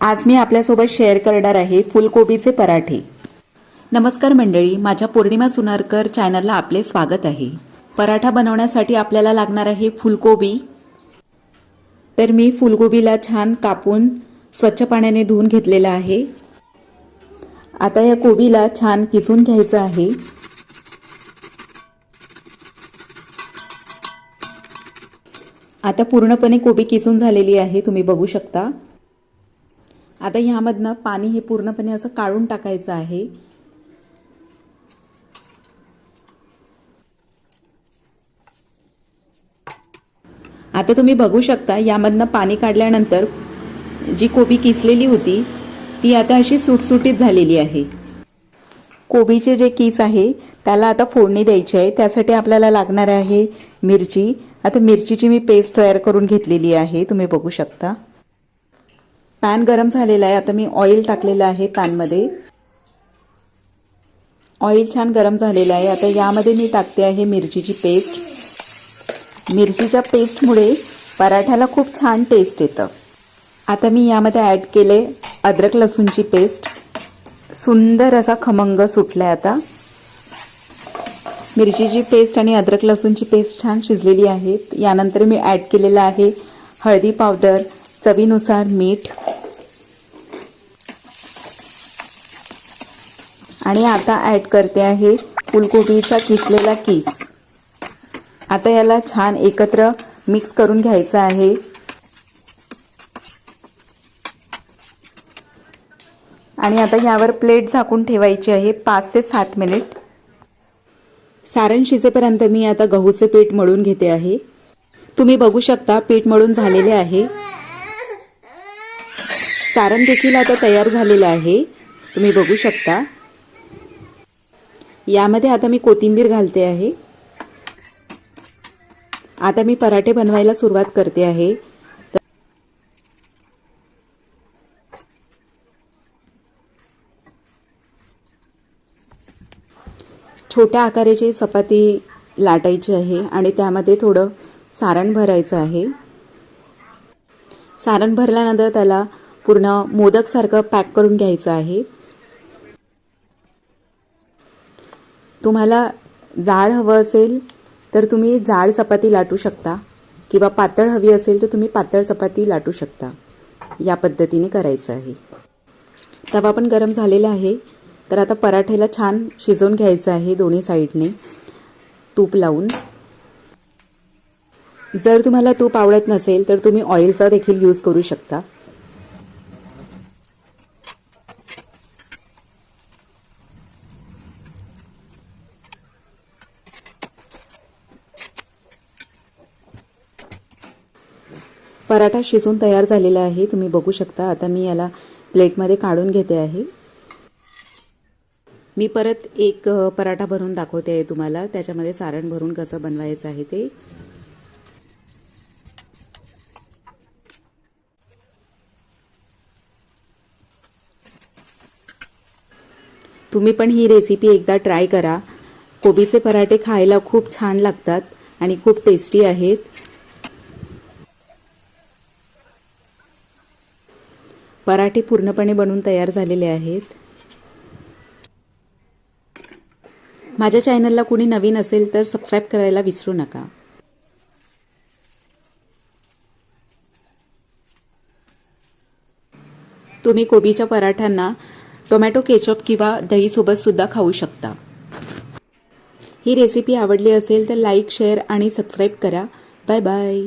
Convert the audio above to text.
आज मी आपल्यासोबत शेअर करणार आहे फुलकोबीचे पराठे. नमस्कार मंडळी माझ्या पौर्णिमा सुनारकर चॅनलला आपले स्वागत आहे. पराठा बनवण्यासाठी आपल्याला लागणार आहे फुलकोबी. तर मी फुलकोबीला छान कापून स्वच्छ पाण्याने धुवून घेतलेलं आहे. आता या कोबीला छान किसून घ्यायचं आहे. आता पूर्णपणे कोबी किसून झालेली आहे तुम्ही बघू शकता. आता ह्यामधनं पाणी हे पूर्णपणे असं काढून टाकायचं आहे. आता तुम्ही बघू शकता यामधनं पाणी काढल्यानंतर जी कोबी किसलेली होती ती आता अशी सुटसुटीत झालेली आहे. कोबीचे जे किस आहे त्याला आता फोडणी द्यायची आहे. त्यासाठी आपल्याला लागणार आहे मिरची. आता मिरचीची मी पेस्ट तयार करून घेतलेली आहे. तुम्ही बघू शकता. पॅन गरम झालेला आहे. आता मी ऑइल टाकलेलं आहे पॅनमध्ये. ऑइल छान गरम झालेलं आहे. आता यामध्ये मी टाकते आहे मिरचीची पेस्ट. मिरचीच्या पेस्टमुळे पराठ्याला खूप छान टेस्ट येतं. आता मी यामध्ये ॲड केले अद्रक लसूणची पेस्ट. सुंदर असा खमंग सुटला आहे आता. मिरचीची पेस्ट आणि अद्रक लसूणची पेस्ट छान शिजलेली आहे यानंतर मी ॲड केलेलं आहे हळदी पावडर चवीनुसार मीठ. आणि आता ॲड करते आहे फुलकोबीचा किसलेला किस. आता याला छान एकत्र मिक्स करून घ्यायचं आहे. आणि आता यावर प्लेट झाकून ठेवायची आहे पाच ते सात मिनिट सारण शिजेपर्यंत मी आता गहूचे पीठ मळून घेते आहे. तुम्ही बघू शकता पीठ मळून झालेले आहे. सारण देखील आता तयार झालेलं आहे. तुम्ही बघू शकता. यामध्ये आता मी कोथिंबीर घालते आहे. आता मी पराठे बनवायला सुरुवात करते आहे. छोट्या आकाराची चपाती लाटायची आहे आणि त्यामध्ये थोडं सारण भरायचं आहे. सारण भरल्यानंतर त्याला पूर्ण मोदकसारखं पॅक करून घ्यायचं आहे. तुम्हाला जाड हवं असेल तर तुम्ही जाड चपाती लाटू शकता. किंवा पातळ हवी असेल तर तुम्ही पातळ चपाती लाटू शकता. या पद्धतीने करायचं आहे. तवा पण गरम झालेला आहे. तर आता पराठ्याला छान शिजवून घ्यायचं आहे दोन्ही साईडने. तूप लावून. जर तुम्हाला तूप आवडत नसेल तर तुम्ही ऑइलचा देखील यूज करू शकता. पराठा शिजून तयार झालेला आहे. तुम्ही बघू शकता. आता मी याला प्लेटमध्ये काढून घेते आहे. मी परत एक पराठा भरून दाखवते आहे तुम्हाला. त्याच्यामध्ये सारण भरून कसं बनवायचं आहे ते. तुम्ही पण ही रेसिपी एकदा ट्राय करा. कोबीचे पराठे खायला खूप छान लागतात आणि खूप टेस्टी आहेत. पराठे पूर्णपणे बनवून तयार झालेले आहेत. माझ्या चॅनलला कुणी नवीन असेल तर सबस्क्राईब करायला विसरू नका. तुम्ही कोबीच्या पराठ्यांना टोमॅटो केचप किंवा दहीसोबतसुद्धा खाऊ शकता. ही रेसिपी आवडली असेल तर लाईक शेअर आणि सबस्क्राईब करा. Bye bye.